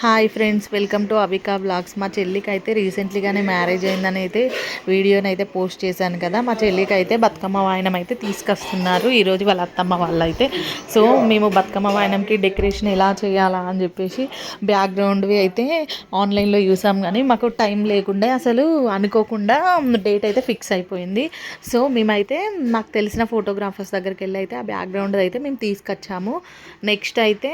Hi friends welcome to Avika blogs మా చెల్లికి అయితే రీసెంట్లీగానే మ్యారేజ్ అయిందని అయితే వీడియోని అయితే పోస్ట్ చేశాను కదా. మా చెల్లికి అయితే బతుకమ్మ వాయనం అయితే తీసుకొస్తున్నారు. ఈరోజు వాళ్ళ అత్తమ్మ వాళ్ళైతే. సో మేము బతుకమ్మ వాయనంకి డెకరేషన్ ఎలా చేయాలా అని చెప్పేసి బ్యాక్గ్రౌండ్వి అయితే ఆన్లైన్లో చూసాం కానీ మాకు టైం లేకుండా అసలు అనుకోకుండా డేట్ అయితే ఫిక్స్ అయిపోయింది. సో మేమైతే నాకు తెలిసిన ఫోటోగ్రాఫర్స్ దగ్గరికి వెళ్ళి అయితే ఆ బ్యాక్గ్రౌండ్ అయితే మేము తీసుకొచ్చాము. నెక్స్ట్ అయితే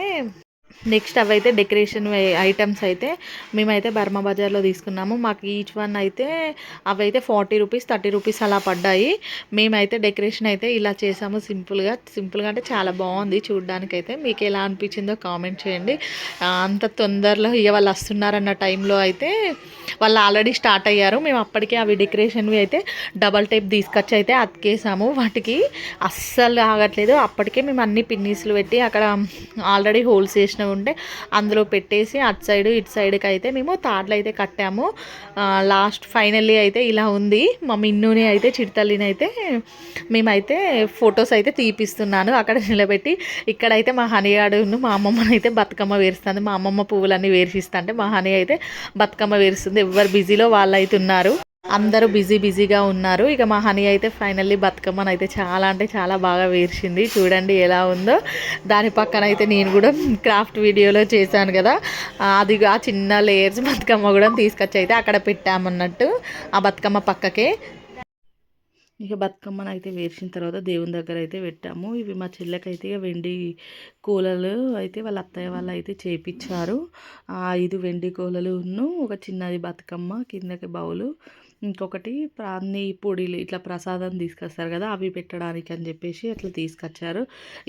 నెక్స్ట్ అవైతే డెకరేషన్ ఐటమ్స్ అయితే మేమైతే బర్మా బజార్లో తీసుకున్నాము. మాకు ఈచ్ వన్ అయితే అవైతే ఫార్టీ రూపీస్ థర్టీ రూపీస్ అలా పడ్డాయి. మేమైతే డెకరేషన్ అయితే ఇలా చేసాము సింపుల్గా. సింపుల్గా అంటే చాలా బాగుంది చూడడానికి అయితే మీకు ఎలా అనిపించిందో కామెంట్ చేయండి. అంత తొందరలో ఇక వాళ్ళు వస్తున్నారన్న టైంలో అయితే వాళ్ళు ఆల్రెడీ స్టార్ట్ అయ్యారు. మేము అప్పటికే అవి డెకరేషన్వి అయితే డబల్ టైప్ తీసుకొచ్చి అయితే అతికేసాము. వాటికి అస్సలు ఆగట్లేదు. అప్పటికే మేము అన్ని పిన్నీసులు పెట్టి అక్కడ ఆల్రెడీ హోల్స్ వేసినవి ఉంటే అందులో పెట్టేసి అటు సైడ్ ఇటు సైడ్కి అయితే మేము తాడ్లు అయితే కట్టాము. లాస్ట్ ఫైనల్లీ అయితే ఇలా ఉంది. మా మిన్నుని అయితే చిడతల్లిని అయితే మేమైతే ఫొటోస్ అయితే తీపిస్తున్నాను. అక్కడ నిలబెట్టి ఇక్కడైతే మా హనిగాడును మా అమ్మమ్మని అయితే బతుకమ్మ వేరుస్తుంది మా అమ్మమ్మ పువ్వులన్నీ వేర్చిస్తా అంటే మా హని అయితే బతుకమ్మ వేరుస్తుంది ఎవరు బిజీలో వాళ్ళు అయితే ఉన్నారు. అందరూ బిజీ బిజీగా ఉన్నారు. ఇక మా హనీ అయితే ఫైనల్లీ బతుకమ్మను అయితే చాలా అంటే చాలా బాగా వేర్చింది. చూడండి ఎలా ఉందో. దాని పక్కన అయితే నేను కూడా క్రాఫ్ట్ వీడియోలో చేశాను కదా. అది ఆ చిన్న లేయర్స్ బతుకమ్మ కూడా తీసుకొచ్చి అయితే అక్కడ పెట్టామన్నట్టు ఆ బతుకమ్మ పక్కకే. ఇక బతుకమ్మను అయితే వేసిన తర్వాత దేవుని దగ్గర అయితే పెట్టాము. ఇవి మా చెల్లెకైతే ఇక వెండి కూలలు అయితే వాళ్ళ అత్తయ్య వాళ్ళు అయితే చేపించారు ఐదు వెండి కూలలును ఒక చిన్నది బతుకమ్మ కిందకి బౌలు ఇంకొకటి అన్ని పొడిలు ఇట్లా ప్రసాదం తీసుకొస్తారు కదా అవి పెట్టడానికి అని చెప్పేసి అట్లా తీసుకొచ్చారు.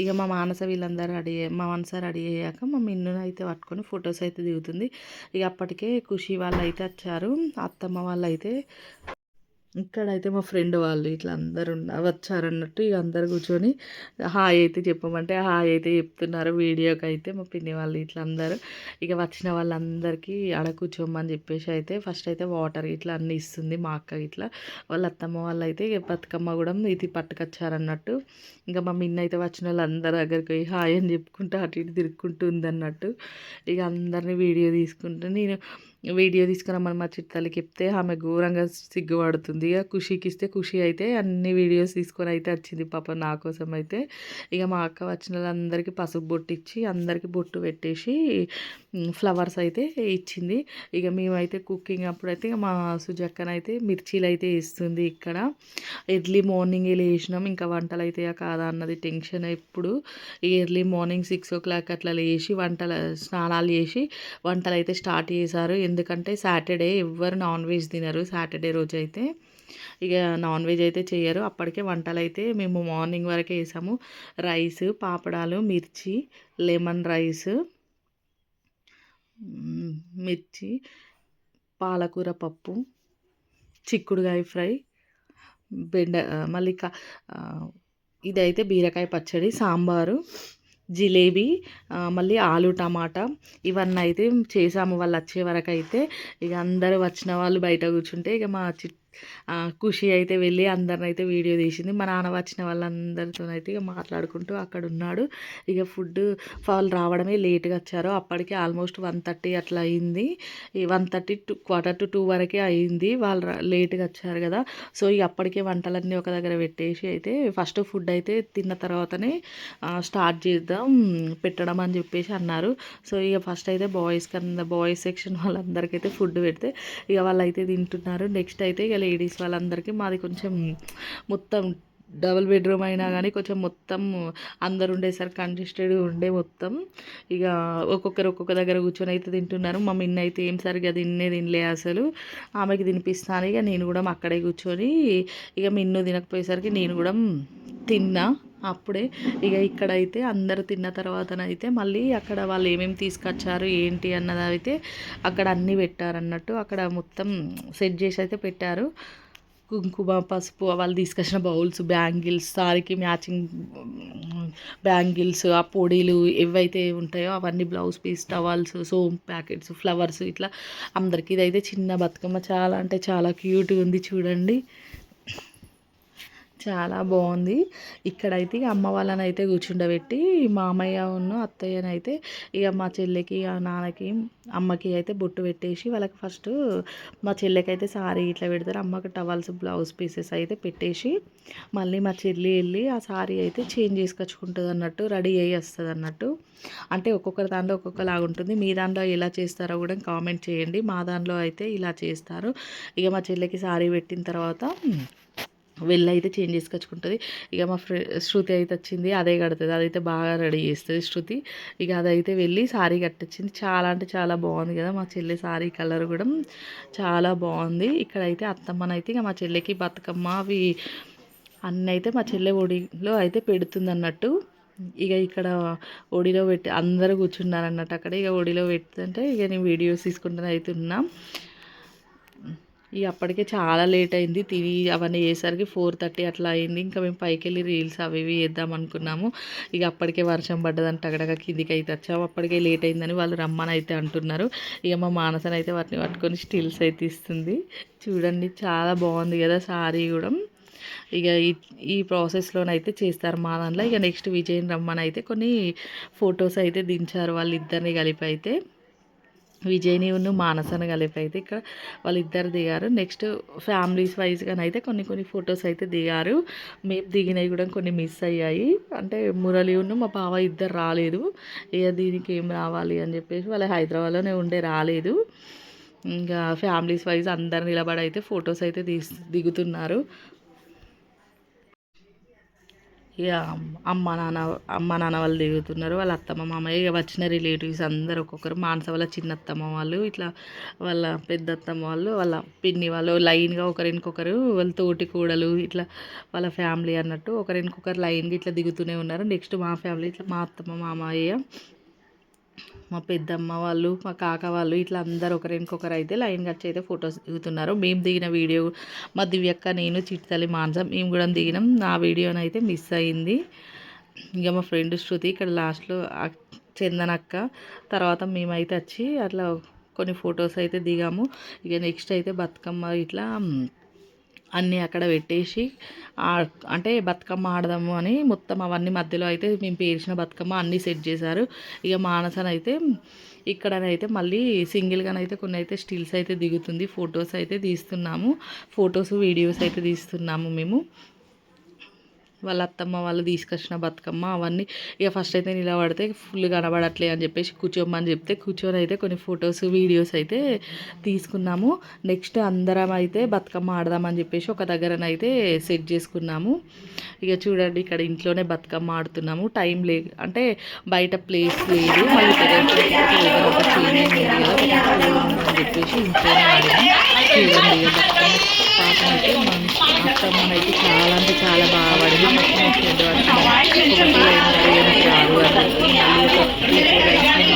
ఇక మా మానస వీళ్ళందరూ రెడీ మా మనస రెడీ అయ్యాక మా మిన్నును అయితే పట్టుకొని ఫొటోస్ అయితే దిగుతుంది. ఇక అప్పటికే ఖుషి వాళ్ళు అయితే వచ్చారు. అత్తమ్మ వాళ్ళు అయితే ఇక్కడైతే మా ఫ్రెండ్ వాళ్ళు ఇట్లా అందరు వచ్చారన్నట్టు ఇక అందరు కూర్చొని హాయ్ అయితే చెప్పమంటే హాయ్ అయితే చెప్తున్నారు. వీడియోకి అయితే మా పిన్ని వాళ్ళు ఇట్లా అందరూ. ఇక వచ్చిన వాళ్ళందరికీ ఆడ కూర్చోమని చెప్పేసి అయితే ఫస్ట్ అయితే వాటర్ ఇట్లా అన్నీ ఇస్తుంది మా అక్క ఇట్లా వాళ్ళ అత్తమ్మ వాళ్ళు అయితే ఇక బతుకమ్మ కూడా ఇది పట్టుకొచ్చారన్నట్టు. ఇంకా మా మిన్న అయితే వచ్చిన వాళ్ళందరి దగ్గరికి పోయి హాయ్ అని చెప్పుకుంటూ అటు ఇటు తిరుక్కుంటుంది అన్నట్టు ఇక అందరినీ వీడియో తీసుకుంటూ నేను వీడియో తీసుకురమ్మని మా చిట్టాలకి చెప్తే ఆమె ఘోరంగా సిగ్గుపడుతుంది. ఇక ఖుషికి ఇస్తే ఖుషి అయితే అన్ని వీడియోస్ తీసుకొని అయితే వచ్చింది పాప నా కోసం అయితే. ఇక మా అక్క వచ్చిన వాళ్ళందరికీ పసుపు బొట్టు ఇచ్చి అందరికీ బొట్టు పెట్టేసి ఫ్లవర్స్ అయితే ఇచ్చింది. ఇక మేమైతే కుకింగ్ అప్పుడైతే ఇక మా సుజక్కనైతే మిర్చీలు అయితే ఇస్తుంది ఇక్కడ. ఎర్లీ మార్నింగ్ లేచినాం. ఇంకా వంటలు అయితే కాదా అన్నది టెన్షన్ ఎప్పుడు. Early morning six o'clock అట్లా లేచి వంటల స్నానాలు చేసి వంటలు అయితే స్టార్ట్ చేశారు. ఎందుకంటే సాటర్డే ఎవ్వరు నాన్ వెజ్ తినరు. సాటర్డే రోజు అయితే ఇక నాన్ వెజ్ అయితే చేయరు. అప్పటికే వంటలు అయితే మేము మార్నింగ్ వరకే వేసాము రైస్ పాపడాలు మిర్చి లెమన్ రైస్ మిర్చి పాలకూర పప్పు చిక్కుడుగాయ ఫ్రై బెండ మళ్ళీ ఇదైతే బీరకాయ పచ్చడి సాంబారు జిలేబీ మళ్ళీ ఆలు టమాటా ఇవన్నీ అయితే చేసాము వాళ్ళు వచ్చే వరకు అయితే ఇక అందరూ వచ్చిన వాళ్ళు బయట కూర్చుంటే ఇక మా చి ఖుషి అయితే వెళ్ళి అందరిని అయితే వీడియో తీసింది. మా నాన్న వచ్చిన వాళ్ళందరితో అయితే ఇక మాట్లాడుకుంటూ అక్కడ ఉన్నాడు ఇక ఫుడ్ వాళ్ళు రావడమే లేట్గా వచ్చారు. అప్పటికి ఆల్మోస్ట్ వన్ థర్టీ అట్లా అయింది. One thirty to quarter to two వరకే అయింది. వాళ్ళు లేట్గా వచ్చారు కదా. సో ఇక అప్పటికే వంటలన్నీ ఒక దగ్గర పెట్టేసి అయితే ఫస్ట్ ఫుడ్ అయితే తిన్న తర్వాతనే స్టార్ట్ చేద్దాం పెట్టడం అని చెప్పేసి అన్నారు. సో ఇక ఫస్ట్ అయితే బాయ్స్ కన్నా బాయ్స్ సెక్షన్ వాళ్ళందరికైతే ఫుడ్ పెడితే ఇక వాళ్ళు అయితే తింటున్నారు. నెక్స్ట్ అయితే ఇక లేడీస్ వాళ్ళందరికీ మాది కొంచెం మొత్తం డబుల్ బెడ్రూమ్ అయినా కానీ కొంచెం మొత్తం అందరు ఉండేసరికి కంజెస్టెడ్ ఉండే మొత్తం. ఇక ఒక్కొక్కరు ఒక్కొక్క దగ్గర కూర్చొని అయితే తింటున్నారు. మా మిన్న అయితే ఏం సరిగా తిన్నే తినలే అసలు. ఆమెకి తినిపిస్తాను. ఇక నేను కూడా అక్కడే కూర్చొని ఇక మిన్ను తినకపోయేసరికి నేను కూడా తిన్నా అప్పుడే. ఇక ఇక్కడైతే అందరు తిన్న తర్వాతనైతే మళ్ళీ అక్కడ వాళ్ళు ఏమేమి తీసుకొచ్చారు ఏంటి అన్నది అయితే అక్కడ అన్నీ పెట్టారన్నట్టు అక్కడ మొత్తం సెట్ చేసి అయితే పెట్టారు. కుంకుమ పసుపు వాళ్ళు తీసుకొచ్చిన బౌల్స్ బ్యాంగిల్స్ సారీకి మ్యాచింగ్ బ్యాంగిల్స్ ఆ పొడీలు ఏవైతే ఉంటాయో అవన్నీ blouse piece towels some packets flowers ఇట్లా అందరికీ ఇదైతే చిన్న బతుకమ్మ చాలా అంటే చాలా క్యూట్గా ఉంది చూడండి. చాలా బాగుంది. ఇక్కడైతే ఇక అమ్మ వాళ్ళని అయితే కూర్చుండబెట్టి మామయ్య ఉన్న అత్తయ్యనైతే ఇక మా చెల్లికి నాన్నకి అమ్మకి అయితే బొట్టు పెట్టేసి వాళ్ళకి ఫస్ట్ మా చెల్లెకి అయితే సారీ ఇట్లా పెడతారు. అమ్మకి టవల్స్ బ్లౌజ్ పీసెస్ అయితే పెట్టేసి మళ్ళీ మా చెల్లి వెళ్ళి ఆ సారీ అయితే చేంజ్ చేసుకొచ్చుకుంటుంది అన్నట్టు రెడీ అయ్యి వస్తుంది అన్నట్టు. అంటే ఒక్కొక్కరి దాంట్లో ఒక్కొక్కలాగా ఉంటుంది. మీ దాంట్లో ఎలా చేస్తారో కూడా కామెంట్ చేయండి. మా దాంట్లో అయితే ఇలా చేస్తారు. ఇక మా చెల్లికి సారీ పెట్టిన తర్వాత వెళ్ళి అయితే చేంజ్ చేసుకొచ్చుకుంటుంది. ఇక మా ఫ్రె శృతి అయితే వచ్చింది అదే కడుతుంది. అదైతే బాగా రెడీ చేస్తుంది శృతి. ఇక అదైతే వెళ్ళి సారీ కట్టించింది. చాలా అంటే చాలా బాగుంది కదా మా చెల్లి శారీ కలర్ కూడా. చాలా బాగుంది. ఇక్కడైతే అత్తమ్మనైతే ఇక మా చెల్లికి బతుకమ్మ అవి అన్నీ అయితే మా చెల్లె ఒడిలో అయితే పెడుతుంది అన్నట్టు ఇక ఇక్కడ ఒడిలో పెట్టి అందరూ కూర్చున్నారు అన్నట్టు అక్కడ. ఇక ఒడిలో పెడుతుంటే ఇక నేను వీడియోస్ తీసుకుంటూనే అవుతున్నా ఇక అప్పటికే చాలా లేట్ అయింది. తిని అవన్నీ చేసరికి ఫోర్ థర్టీ అట్లా అయింది. ఇంకా మేము పైకి వెళ్ళి రీల్స్ అవి ఇవి వేద్దాం అనుకున్నాము. ఇక అప్పటికే వర్షం పడ్డదని టగడగా కిందికి అయితే వచ్చాము. అప్పటికే లేట్ అయిందని వాళ్ళు రమ్మని అయితే అంటున్నారు. ఇక మా మానసని అయితే వాటిని పట్టుకొని స్టిల్స్ అయితే ఇస్తుంది. చూడండి చాలా బాగుంది కదా సారీ కూడా. ఇక ఈ ఈ ప్రాసెస్లోనైతే చేస్తారు మా దాంట్లో. ఇక నెక్స్ట్ విజయన్ రమ్మని అయితే కొన్ని ఫొటోస్ అయితే దించారు వాళ్ళిద్దరిని కలిపి అయితే. విజయ్ని ఉన్న మానసను కలిపి అయితే ఇక్కడ వాళ్ళిద్దరు దిగారు. నెక్స్ట్ ఫ్యామిలీస్ వైజ్గానైతే కొన్ని కొన్ని ఫొటోస్ అయితే దిగారు. మేము దిగినవి కూడా కొన్ని మిస్ అయ్యాయి. అంటే మురళి ఉన్న మా బావ ఇద్దరు రాలేదు. ఇక దీనికి ఏం రావాలి అని చెప్పేసి వాళ్ళ హైదరాబాద్లోనే ఉండే రాలేదు. ఇంకా ఫ్యామిలీస్ వైజ్ అందరు నిలబడి అయితే ఫొటోస్ అయితే తీసి దిగుతున్నారు. ఇక అమ్మ నాన్న అమ్మ నాన్న వాళ్ళు దిగుతున్నారు వాళ్ళ అత్తమ్మ మామయ్య ఇక వచ్చిన రిలేటివ్స్ అందరు ఒక్కొక్కరు మానస వాళ్ళ చిన్న అత్తమ్మ వాళ్ళు ఇట్లా వాళ్ళ పెద్ద అత్తమ్మ వాళ్ళు వాళ్ళ పిన్ని వాళ్ళు లైన్గా ఒకరినొకరు వాళ్ళ తోటి కూడలు ఇట్లా వాళ్ళ ఫ్యామిలీ అన్నట్టు ఒకరినొకరు లైన్గా ఇట్లా దిగుతూనే ఉన్నారు. నెక్స్ట్ మా ఫ్యామిలీ ఇట్లా మా అత్తమ్మ మామయ్య మా పెద్దమ్మ వాళ్ళు మా కాక వాళ్ళు ఇట్లా అందరు ఒకరికొకరు అయితే లైన్ కచ్చి అయితే ఫొటోస్ దిగుతున్నారు. మేము దిగిన వీడియో మా దివ్యక్క నేను చిట్తల్లి మాంసం మేము కూడా దిగినాం. నా వీడియోని అయితే మిస్ అయింది. ఇంకా మా ఫ్రెండ్ శృతి ఇక్కడ లాస్ట్లో చందనక్క తర్వాత మేమైతే వచ్చి అట్లా కొన్ని ఫొటోస్ అయితే దిగాము. ఇక నెక్స్ట్ అయితే బతుకమ్మ ఇట్లా అన్నీ అక్కడ పెట్టేసి అంటే బతుకమ్మ ఆడదాము అని మొత్తం అవన్నీ మధ్యలో అయితే మేము పేర్చిన బతుకమ్మ అన్నీ సెట్ చేశారు. ఇక మానసనైతే ఇక్కడనైతే మళ్ళీ సింగిల్గానైతే కొన్ని అయితే స్టిల్స్ అయితే దిగుతుంది. ఫొటోస్ అయితే తీస్తున్నాము. ఫొటోస్ వీడియోస్ అయితే తీస్తున్నాము మేము. వాళ్ళ అత్తమ్మ వాళ్ళు తీసుకొచ్చిన బతుకమ్మ అవన్నీ ఇక ఫస్ట్ అయితే నిలబడితే ఫుల్ కనబడట్లే అని చెప్పేసి కూర్చోమని చెప్తే కూర్చొని అయితే కొన్ని ఫొటోస్ వీడియోస్ అయితే తీసుకున్నాము. నెక్స్ట్ అందరం అయితే బతుకమ్మ ఆడదామని చెప్పేసి ఒక దగ్గరనైతే సెట్ చేసుకున్నాము. ఇక చూడండి ఇక్కడ ఇంట్లోనే బతుకమ్మ ఆడుతున్నాము. టైం లే అంటే బయట ప్లేస్ లేదు. మళ్ళీ అని చెప్పేసి ఇంట్లోనే ఆడినాం చూడండి బతుకమ్మ పాపం అయితే అత్తమ్మ అయితే చాలా అంటే చాలా బాగా పడింది. మొత్తం ఫ్రెండ్ వచ్చింది ఒకటి రాదు అని మళ్ళీ ఒక త్రీ ఫోర్ ఆడింది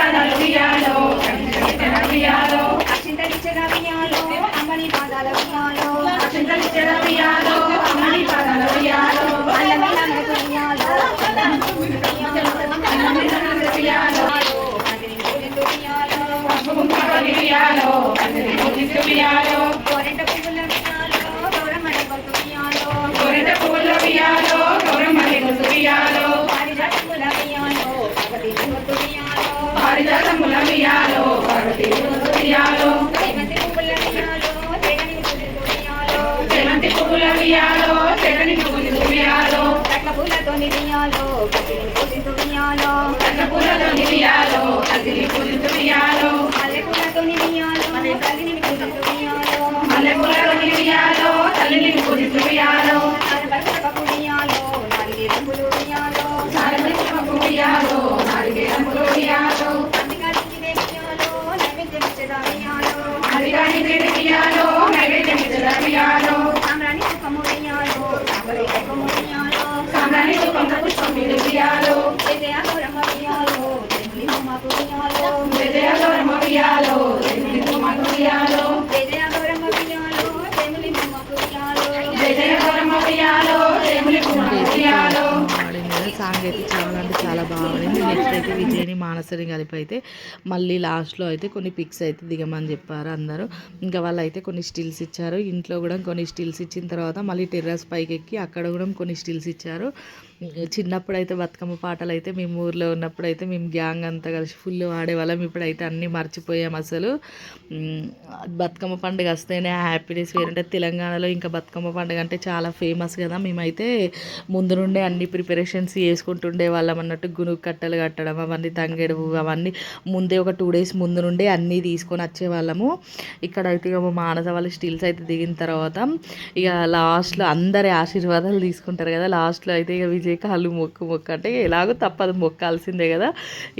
పాదాలు వియాలో వియాలో అక్షింతలిచ్చన వియాలో అమ్మని పాదాల వియాలో అక్షింతలిచ్చన వియాలో అమ్మని పాదాల వియాలో అల్లమిలనకు వియాలో అల్లమిలనకు వియాలో వియాలో వియాలో వియాలో వియాలో తెగని పువ్వుల వియాలో తెగని పువ్వుల వియాలో తెగని పువ్వుల వియాలో తెగని పువ్వుల వియాలో కట్ల పూలతోని వియాలో కట్ల పూలతోని వియాలో కట్ల పూలతోని వియాలో కట్ల పూలతోని వియాలో వియాలో సామ్రాణి సుఖము వియాలో సాంబరి సుఖము వియాలో సామ్రాణి సుఖంత పుష్పం మీద వియాలో విజయ గౌరమ్మ వియాలో తెమ్మిలి హోమకు వియాలో విజయ సాంగ్ అయితే చాలా అంటే చాలా బాగుంది నెక్స్ట్ అయితే విజయ్ని మానసని కలిపి అయితే మళ్ళీ లాస్ట్లో అయితే కొన్ని పిక్స్ అయితే దిగమని చెప్పారు అందరూ. ఇంకా వాళ్ళు అయితే కొన్ని స్టిల్స్ ఇచ్చారు. ఇంట్లో కూడా కొన్ని స్టిల్స్ ఇచ్చిన తర్వాత మళ్ళీ టెర్రస్ పైకి ఎక్కి అక్కడ కూడా కొన్ని స్టిల్స్ ఇచ్చారు. చిన్నప్పుడు అయితే బతుకమ్మ పాటలు అయితే మేము ఊర్లో ఉన్నప్పుడు అయితే మేము గ్యాంగ్ అంతా కలిసి ఫుల్ ఆడేవాళ్ళం. ఇప్పుడైతే అన్నీ మర్చిపోయాం అసలు. బతుకమ్మ పండుగ వస్తేనే హ్యాపీనెస్ వేరంటే తెలంగాణలో ఇంకా బతుకమ్మ పండుగ అంటే చాలా ఫేమస్ కదా. మేమైతే ముందు నుండే అన్ని ప్రిపరేషన్స్ చేసుకుంటుండే వాళ్ళం అన్నట్టు గునుగు కట్టలు కట్టడం అవన్నీ తంగెడు అవన్నీ ముందే ఒక టూ డేస్ ముందు నుండే అన్నీ తీసుకొని వచ్చేవాళ్ళము ఇక్కడ అయితే ఇక మానస వాళ్ళు స్టిల్స్ అయితే దిగిన తర్వాత ఇక లాస్ట్లో అందరి ఆశీర్వాదాలు తీసుకుంటారు కదా. లాస్ట్లో అయితే ఇక విజయ్ కాళ్ళు మొక్కు మొక్కు అంటే ఎలాగో తప్పదు మొక్కాల్సిందే కదా.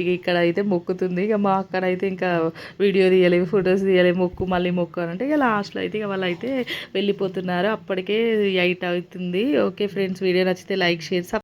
ఇక ఇక్కడ అయితే మొక్కుతుంది. ఇక మా అక్కనైతే ఇంకా వీడియో తీయలేము ఫొటోస్ తీయలేము మొక్కు మళ్ళీ మొక్కు అని అంటే ఇక లాస్ట్లో అయితే ఇక వాళ్ళు అయితే వెళ్ళిపోతున్నారు. అప్పటికే ఎయిట్ అవుతుంది. ఓకే ఫ్రెండ్స్ వీడియో నచ్చితే లైక్ షేర్